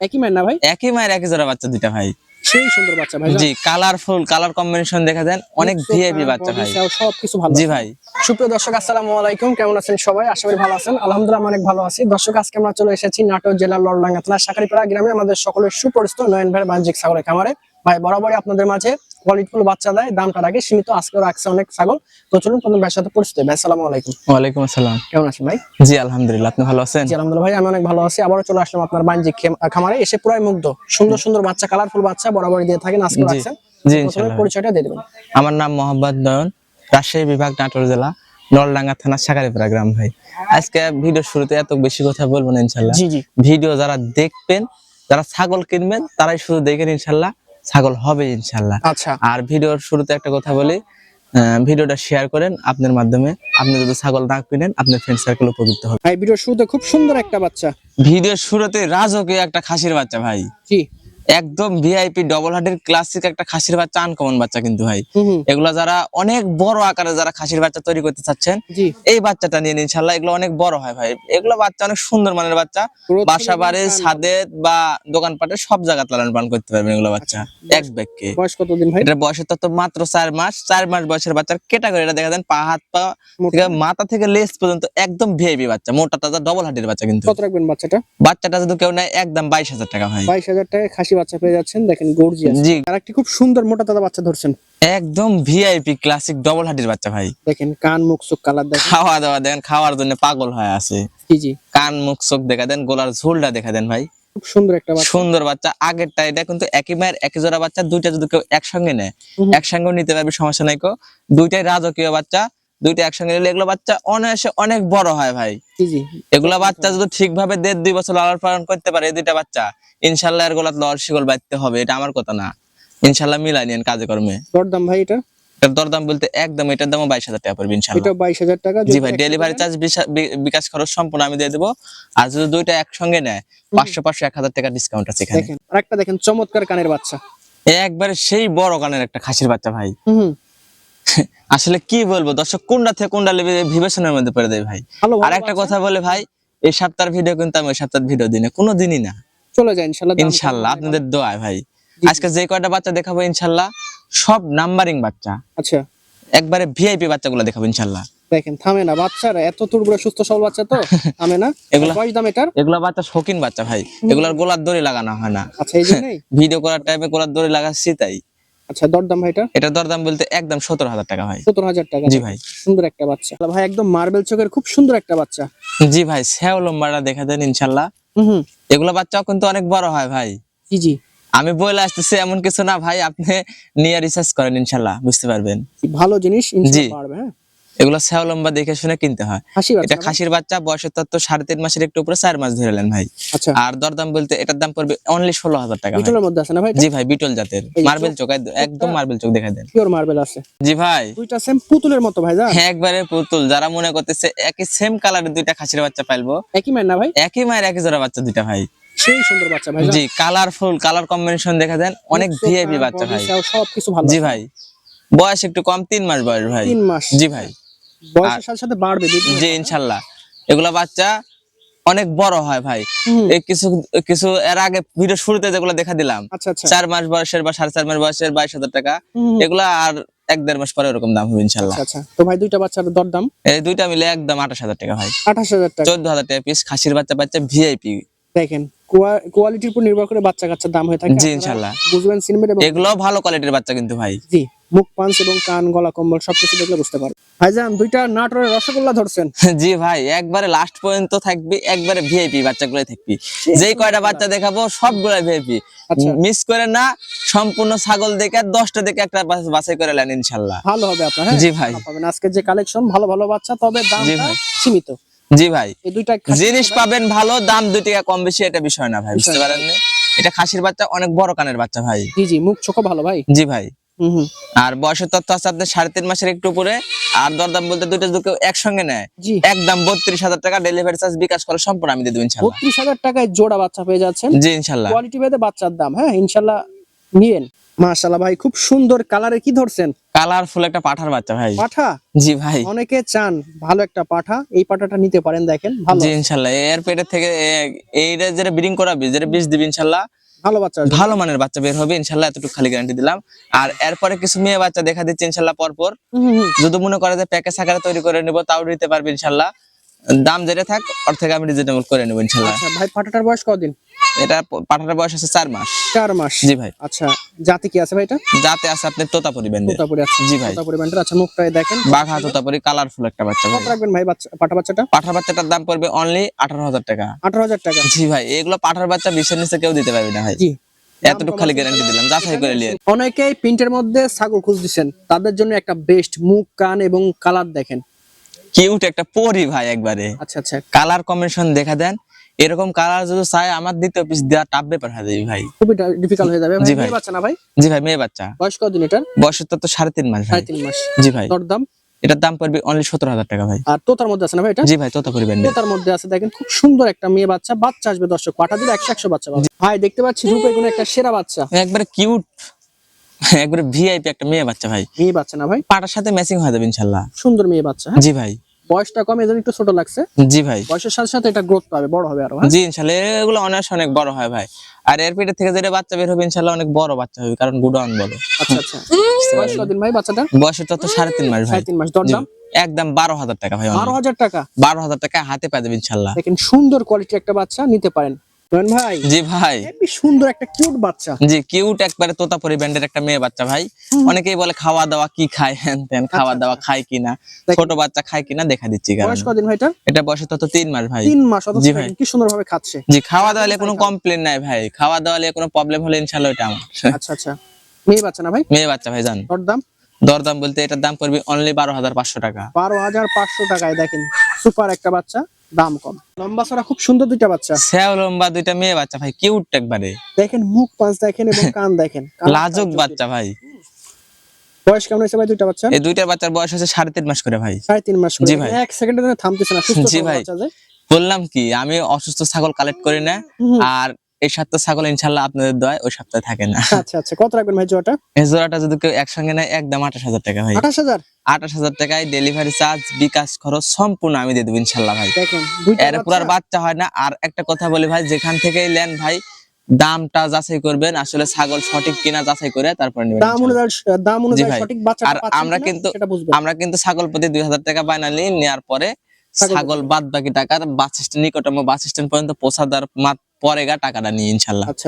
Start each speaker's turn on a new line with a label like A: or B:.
A: একই ম্যান না ভাই?
B: একই মায়ের একই জোড়া বাচ্চা দুইটা ভাই।
A: সেই সুন্দর বাচ্চা ভাই
B: জি কালারফুল কালার কম্বিনেশন দেখা দেন অনেক ভিআইপি বাচ্চা ভাই।
A: সব ভালো
B: জি ভাই।
A: সুপ্রিয় দর্শক আসসালামু আলাইকুম কেমন আছেন সবাই? আশা করি ভালো আছেন। আলহামদুলিল্লাহ অনেক ভালো আছি। দর্শক আজকে আমরা চলে এসেছি নাটোর জেলার লড়ডাঙ্গা থানা সাকারিপাড়া গ্রামে আমাদের সকলের সুপরিচিত নয়ন ভাই বাণিজ্যিক ছাগলের খামারে। বরাবরই আপনাদের মাঝে কোয়ালিটিফুল বাচ্চা দেয় দামটা রাখে সীমিত আজকেও রাখছে অনেক ছাগল। তো চলুন তোমাদের ভাইয়ের সাথে পরিচিত ভাই আসসালামু আলাইকুম।
B: ওয়ালাইকুম আসসালাম।
A: কেমন আছেন ভাই?
B: জি আলহামদুলিল্লাহ আপনি ভালো আছেন?
A: জি আলহামদুলিল্লাহ ভাই আমি অনেক ভালো আছি। আবারও চলে আসলাম আপনার বাণিজ্যিক খামারে এসে পুরাই মুগ্ধ। সুন্দর সুন্দর বাচ্চা কালারফুল বাচ্চা বরাবরই দিয়ে থাকেন আজকে রাখছেন।
B: জি, ইনশাআল্লাহ।
A: পরিচয়টা দিয়ে দেবেন।
B: আমার নাম মোহাম্মদ নয়ন রাজশাহী বিভাগ নাটোর জেলা নলডাঙ্গা থানা সাকারিপাড়া গ্রাম ভাই। আজকে ভিডিও শুরুতে এত বেশি কথা বলব না ইনশাল্লাহ
A: জি জি।
B: ভিডিও যারা দেখবেন যারা ছাগল কিনবেন তারাই শুধু দেখেন ইনশাল্লাহ ছাগল হবে ইনশাল্লাহ
A: আচ্ছা।
B: আর ভিডিওর শুরুতে একটা কথা বলি ভিডিওটা শেয়ার করেন আপনার মাধ্যমে আপনি যদি ছাগল না কিনেন আপনার ফ্রেন্ড সার্কেল উপকৃত হবে।
A: ভাই ভিডিওর শুরুতে খুব সুন্দর একটা বাচ্চা।
B: ভিডিওর শুরুতে রাজকে একটা খাসির বাচ্চা ভাই।
A: জি।
B: একদম ভিআইপি ডবল হার্টের ক্লাসিক একটা খাসির বাচ্চা আনকমন বাচ্চা কিন্তু ভাই। এগুলা যারা অনেক বড় আকারে যারা খাসির বাচ্চা তৈরি করতে চাচ্ছেন এই বাচ্চাটা নিয়ে ইনশাল্লাহ এগুলো অনেক বড় হয় ভাই। এগুলো বাচ্চা অনেক সুন্দর মানের বাচ্চা। বাসা বাড়ি ছাদে বা দোকানপাটে সব জায়গায় লালন পালন করতে পারবেন এগুলো বাচ্চা এক ব্যাগকে
A: বয়স কতদিন ভাই?
B: এটা বয়সের তত মাত্র চার মাস। চার মাস বয়সের বাচ্চার ক্যাটাগরি এটা দেখা দেন পা হাত পা থেকে মাথা থেকে লেস পর্যন্ত একদম ভিআইপি বাচ্চা মোটা তাজা ডবল হার্টের বাচ্চা কিন্তু।
A: কত রাখবেন বাচ্চাটা?
B: বাচ্চাটা যদি কেউ নেয় একদম বাইশ হাজার টাকা ভাই।
A: বাইশ হাজার টাকায় খাসি বাচ্চা পেয়ে যাচ্ছেন। দেখেন গর্জিয়াস।
B: জি।
A: আর একটি খুব সুন্দর মোটা তাজা বাচ্চা ধরছেন।
B: একদম ভিআইপি ক্লাসিক ডবল হার্টের বাচ্চা ভাই।
A: দেখেন কান মুখ চোখ কালার দেখেন।
B: খাওয়া দাওয়া দেন খাওয়ার জন্য পাগল হয়ে আছে।
A: জি জি।
B: কান মুখ চোখ দেখা দেন গোলার ঝোলটা দেখা দেন ভাই।
A: খুব সুন্দর একটা বাচ্চা।
B: সুন্দর বাচ্চা। আগেরটা এটা কিন্তু একই মায়ের একই জোড়া বাচ্চা। দুইটা যদি কেউ একসঙ্গে নেয় একসঙ্গে নিতে পারবে সমস্যা নাই কো। দুইটাই রাজকীয় বাচ্চা। দুইটা একসঙ্গে নিলে এগুলো বাচ্চা অনায়াসে অনেক বড় হয় ভাই। এগুলা বাচ্চা যদি ঠিকভাবে দেড় দুই বছর লালন পালন করতে পারে এই দুইটা বাচ্চা ইনশাল্লাহ এর গোলাত লর শিকল বাঁধতে হবে এটা আমার কথা না। ইনশাল্লাহ মিলাই নিন কাজে কর্মে
A: দরদাম ভাই এটা?
B: দরদাম বলতে একদম এটার দামও বাইশ হাজার টাকা পড়বে ইনশাল্লাহ।
A: এটা বাইশ হাজার টাকা
B: জি ভাই ডেলিভারি চার্জ বিকাশ খরচ সম্পূর্ণ আমি দিয়ে দেবো। আর যদি দুইটা একসঙ্গে নেয় পাঁচশো পাঁচশো এক হাজার টাকা ডিসকাউন্ট আছে এখানে।
A: একটা দেখেন চমৎকার কানের বাচ্চা।
B: একবারে সেই বড় কানের একটা খাসির বাচ্চা ভাই। আসলে কি বলব? দর্শক কোনটা থেকে কোনটা লেবে বিবেচনার মধ্যে পড়ে দেয় ভাই? আর একটা কথা বলে ভাই এই সপ্তাহের ভিডিও কিন্তু আমি ওই সপ্তাহের ভিডিও দিই না কোনো দিনই না।
A: চলে যায় ইনশাল্লাহ
B: ইনশাল্লাহ আপনাদের দোয়ায় ভাই। আজকে যে কয়টা বাচ্চা দেখাবো ইনশাল্লাহ সব নাম্বারিং বাচ্চা।
A: আচ্ছা।
B: একবারে ভিআইপি বাচ্চাগুলো দেখাবো ইনশাল্লাহ।
A: দেখেন থামে না বাচ্চারা এত তুরবুড়া সুস্থ সবল বাচ্চা তো? থামে না?
B: এগুলা-
A: বয়স দাম এটার?
B: এগুলা বাচ্চা শৌখিন বাচ্চা ভাই। এগুলার গোলার দড়ি লাগানো হয় না।
A: আচ্ছা এই জন্যই?
B: ভিডিও করার টাইমে গোলার দড়ি লাগাচ্ছি তাই।
A: আচ্ছা দরদাম ভাই এটা?
B: এটা দরদাম বলতে একদম সতেরো হাজার টাকা ভাই।
A: সতেরো হাজার টাকা
B: জি ভাই।
A: সুন্দর একটা বাচ্চা। ভাই একদম মার্বেল চোখের খুব সুন্দর একটা বাচ্চা।
B: জি ভাই স্যাও লম্বাটা দেখা দেন ইনশাল্লাহ। এগুলো বাচ্চাও কিন্তু অনেক বড় হয় ভাই।
A: জি জি।
B: আমি বলে আসতেছি এমন কিছু না ভাই আপনি নিয়ে রিসার্চ করেন ইনশাল্লাহ বুঝতে পারবেন।
A: ভালো জিনিস
B: জি।
A: পারবে হ্যাঁ?
B: এগুলো স্যাও লম্বা দেখে শুনে কিনতে হয়। এটা খাসির বাচ্চা বয়সের তত্ত্ব সাড়ে তিন মাসের একটু উপরে চার মাস ধরে নেন ভাই।
A: আচ্ছা।
B: আর দরদাম বলতে এটার দাম পড়বে অনলি ষোলো হাজার টাকা
A: বিটলের মধ্যে আছে না ভাই
B: জি ভাই বিটল জাতের। মার্বেল
A: চোখ-
B: একদম- মার্বেল চোখ দেখা দেন।
A: পিওর মার্বেল আছে।
B: জি ভাই।
A: দুইটা সেম পুতুলের মতো ভাই
B: হ্যাঁ, একবারে পুতুল। যারা মনে করতেছে একই সেম কালারের দুইটা খাসির বাচ্চা পাইলবো।
A: একই ম্যান না ভাই?
B: একই মায়ের একই জোড়া বাচ্চা দুইটা ভাই।
A: সেই সুন্দর বাচ্চা ভাই
B: জি কালারফুল কালার কম্বিনেশন দেখা দেন অনেক ভিআইপি বাচ্চা
A: body
B: ভাই।
A: style সব কিছু ভালো
B: জি ভাই। বয়স একটু কম তিন মাস বয়স ভাই।
A: তিন মাস।
B: জি ভাই।
A: বয়সের সাথে সাথে বাড়বে
B: জি ইনশাল্লাহ। এগুলা বাচ্চা অনেক বড় হয় ভাই। এই কিছু কিছু এর আগে ভিডিও শুরুতে যেগুলো দেখা দিলাম
A: আচ্ছা আচ্ছা।
B: চার মাস বয়সের বা সাড়ে চার মাস বয়সের বাইশ হাজার টাকা এগুলা আর এক দেড় মাস পরে ওরকম দাম হবে ইনশাল্লাহ।
A: আচ্ছা তো ভাই দুইটা বাচ্চার দরদাম?
B: এই দুইটা মিলে একদম আঠাশ হাজার টাকা ভাই।
A: আঠাশ হাজার টাকা।
B: চোদ্দ হাজার টাকা পিস খাসির বাচ্চা বাচ্চা ভিআইপি
A: দেখেন কোয়ালিটির উপর নির্ভর করে বাচ্চা কাচ্চার দাম হয়ে থাকে।
B: জি, ইনশাল্লাহ।
A: বুঝবেন এবং
B: এগুলো ভালো কোয়ালিটির বাচ্চা কিন্তু ভাই।
A: জি। মুখ পাঞ্চ এবং কান গলা কম্বল সবকিছু দেখলে বুঝতে পারবেন ভাইজান দুইটা নাটোরের রসগোল্লা ধরছেন।
B: জি ভাই একবারে লাস্ট পর্যন্ত থাকবি একবারে ভিআইপি বাচ্চাগুলো থাকবি। যেই কয়টা বাচ্চা দেখাবো সবগুলো ভিআইপি
A: আচ্ছা।
B: মিস করে না সম্পূর্ণ ছাগল দেখে দশটা দেখে একটা বাছ- বাছাই করে নেন ইনশাল্লাহ।
A: ভালো হবে আপনার হ্যাঁ?
B: জি ভাই।
A: পাবেন। আজকে যে কালেকশন ভালো ভালো বাচ্চা তবে দামটা। সীমিত।
B: জি ভাই।
A: এই দুইটা
B: জিনিস পাবেন ভালো দাম দুই টাকা কম বেশি এটা বিষয় না ভাই বুঝতে
A: না।
B: পারেন এটা খাসির বাচ্চা অনেক বড় কানের বাচ্চা ভাই।
A: জি জি মুখ চোখও ভালো ভাই।
B: জি ভাই। আর বয়সের তথ্য আছে আপনার সাড়ে তিন মাসের একটু উপরে আর দরদাম বলতে দুটো কেউ একসঙ্গে নেয়। একদম বত্রিশ হাজার টাকা ডেলিভারি চার্জ বিকাশ করে সম্পূর্ণ আমি দিয়ে দেবো ইনশাল্লাহ
A: বত্রিশ হাজার টাকায় জোড়া বাচ্চা পেয়ে যাচ্ছেন।
B: জি ইনশাল্লাহ
A: কোয়ালিটি ভেদে বাচ্চার দাম হ্যাঁ ইনশাল্লাহ নিয়েন। মাশাআল্লাহ ভাই খুব সুন্দর কালারে কি ধরছেন?
B: কালারফুল একটা পাঠার বাচ্চা ভাই।
A: পাঠা?
B: জি ভাই।
A: অনেকে চান ভালো একটা পাঠা এই পাঠাটা নিতে পারেন দেখেন ভালো।
B: জি ইনশাল্লাহ এর পেটের থেকে এইটা যেটা ব্রিডিং করাবি যেটা বীজ দিবি ইনশাল্লাহ
A: ভালো বাচ্চা
B: ভালো মানের বাচ্চা বের হবে ইনশাল্লাহ এতটুকু খালি গ্যারান্টি দিলাম। আর এরপরে কিছু মেয়ে বাচ্চা দেখা দিচ্ছে ইনশাল্লাহ পরপর। যদি মনে করে যে প্যাকেজ আকারে তৈরি করে নেব তাও দিতে পারবে ইনশাল্লাহ। দাম যেটা থাক অর্থে থেকে আমি রিজনেবল করে নেব ইনশাল্লাহ।
A: আচ্ছা ভাই ফাটাটার বয়স কদিন?
B: এটা প- পাঠাটার বয়স আছে চার মাস।
A: চার মাস।
B: জি ভাই।
A: আচ্ছা জাতি কি আছে ভাই এটা?
B: যাতে আছে আপনি তোতাপুরি ব্যান্ডের।
A: তোতাপুরি আছে
B: জি ভাই।
A: তোতাপুরি ব্যান্ডের। আচ্ছা মুখটাই দেখেন।
B: বাঘা তোতাপুরি কালারফুল একটা বাচ্চা
A: কত রাখবেন ভাই বাচ্চা পাঠা বাচ্চাটা?
B: পাঠার বাচ্চাটার দাম পড়বে অনলি আঠারো হাজার টাকা।
A: আঠারো হাজার টাকা।
B: জি ভাই এগুলো পাঠার বাচ্চা বিশের নিচে কেউ দিতে পারবে না ভাই।
A: জি।
B: এতটুকু খালি গ্যারান্টি দিলাম যাচাই করে নিয়ে।
A: অনেকেই প্রিন্টের মধ্যে ছাগল খুঁজতেছেন। তাদের জন্য একটা বেস্ট মুখ কান এবং কালার দেখেন।
B: কিউট একটা পরি ভাই একবারে।
A: আচ্ছা আচ্ছা।
B: কালার কম্বিনেশন দেখা দেন। এরকম কালার যদি চাই আমার দ্বিতীয় পিস দেওয়া টাপ ব্যাপার হয়ে যাবে ভাই।
A: খুবই ডিফিকাল্ট হয়ে যাবে।
B: জি
A: ভাই। বাচ্চা না ভাই?
B: জি ভাই মেয়ে বাচ্চা।
A: বয়স কদিন এটার?
B: বয়স তো তো সাড়ে তিন মাস ভাই।
A: সাড়ে তিন মাস।
B: জি ভাই।
A: দরদাম
B: এটার দাম পড়বে অনলি সতেরো হাজার টাকা ভাই।
A: আর তোতার মধ্যে আছে না ভাই এটা?
B: জি ভাই তোতা পরিবেন
A: তোতার মধ্যে আছে দেখেন খুব সুন্দর একটা মেয়ে বাচ্চা। বাচ্চা আসবে দর্শক পাঠা দিলে একশো একশো বাচ্চা পাবে। ভাই দেখতে পাচ্ছি রূপে কোনো একটা সেরা বাচ্চা।
B: একবারে কিউট একবারে ভিআইপি একটা মেয়ে বাচ্চা ভাই।
A: মেয়ে বাচ্চা না ভাই?
B: পাটার সাথে ম্যাচিং হয়ে যাবে ইনশাল্লাহ।
A: সুন্দর মেয়ে বাচ্চা হ্যাঁ?
B: জি ভাই।
A: বয়সটা কম এজন্য একটু ছোট লাগছে।
B: জি ভাই।
A: বয়সের সাথে সাথে এটা গ্রোথ পাবে বড় হবে আরও হ্যাঁ?
B: জি ইনশাল্লাহ। এগুলো অনেক অনেক বড় হয় ভাই। আর এর পেটের থেকে যেটা বাচ্চা বের হবে ইনশাল্লাহ অনেক বড় বাচ্চা হবে কারণ গুডাউন বলো।
A: আচ্ছা আচ্ছা। বয়স কদিন ভাই বাচ্চাটা
B: বয়সের তো সাড়ে তিন মাস ভাই।
A: তিন মাস দরদাম?
B: একদম বারো হাজার টাকা ভাই
A: বারো হাজার টাকা?
B: বারো হাজার টাকা হাতে পাই দেবে ইনশাল্লাহ।
A: দেখেন সুন্দর কোয়ালিটি একটা বাচ্চা নিতে পারেন। ভাই
B: জি ভাই।
A: সুন্দর একটা কিউট বাচ্চা।
B: জি কিউট একবারে তোতাপুরি ব্যান্ডের একটা মেয়ে বাচ্চা ভাই। অনেকেই বলে খাওয়া দাওয়া কি খায় হ্যান ত্যান খাওয়া দাওয়া খায় কিনা ছোট বাচ্চা খায় কিনা দেখা দিচ্ছি
A: বয়স কদিন ভাই এটা?
B: এটা বয়সে তত তিন মাস ভাই।
A: তিন মাস
B: জি ভাই।
A: কি সুন্দর ভাবে খাচ্ছে।
B: জি খাওয়া দাওয়া নিয়ে কোনো কমপ্লেন নাই ভাই। খাওয়া দাওয়া কোনো প্রবলেম হলে এটা আমার।
A: আচ্ছা আচ্ছা। মেয়ে বাচ্চা না ভাই?
B: মেয়ে বাচ্চা ভাই জান।
A: দরদাম?
B: দরদাম বলতে এটার দাম পড়বে অনলি বারো হাজার পাঁচশো টাকা।
A: বারো হাজার পাঁচশো টাকায় দেখেন। সুপার একটা বাচ্চা। দাম কম। লম্বা ছড়া খুব সুন্দর দুইটা বাচ্চা।
B: স্যাও লম্বা দুইটা মেয়ে বাচ্চা ভাই কিউট একবারে
A: দেখেন মুখ পাঁচ দেখেন এবং কান দেখেন।
B: লাজক বাচ্চা ভাই।
A: বয়স কেমন হয়েছে ভাই দুইটা বাচ্চা?
B: এই দুইটা বাচ্চার বয়স হচ্ছে সাড়ে তিন মাস করে ভাই।
A: সাড়ে তিন মাস করে।
B: জি ভাই।
A: এক সেকেন্ডের জন্য থামতেছে না সুস্থ
B: জি ভাই। বললাম কি আমি অসুস্থ ছাগল কালেক্ট করি না। আর এই সপ্তাহ ছাগল ইনশাল্লাহ আপনাদের দয় ওই সপ্তাহে থাকে না।
A: আচ্ছা আচ্ছা। কত রাখবেন ভাই জোয়াটা
B: এই জোড়াটা যদি কেউ একসঙ্গে নেয় একদম আঠাশ হাজার টাকা ভাই।
A: আঠাশ হাজার?
B: আঠাশ হাজার টাকায় ডেলিভারি চার্জ বিকাশ খরচ সম্পূর্ণ আমি দিয়ে দেবো ইনশাল্লাহ ভাই।
A: দেখেন দুইটা
B: এর পুরার
A: বাচ্চা।
B: হয় না। আর একটা কথা বলি ভাই যেখান থেকেই নেন ভাই দামটা যাচাই করবেন। আসলে ছাগল সঠিক কিনা যাচাই করে তারপর নেবেন
A: দাম অনুযায়ী দাম অনুযায়ী সঠিক বাচ্চা
B: আর আমরা কিন্তু- আমরা কিন্তু ছাগল প্রতি দুই হাজার টাকা বায়না নিই নেওয়ার পরে
A: ছাগল
B: বাদ বাকি টাকা বাস স্ট্যান্ড নিকটতম বাস স্ট্যান্ড পর্যন্ত পৌঁছা দেওয়ার মাত- পরে গা টাকাটা নিয়ে ইনশাল্লাহ।
A: আচ্ছা।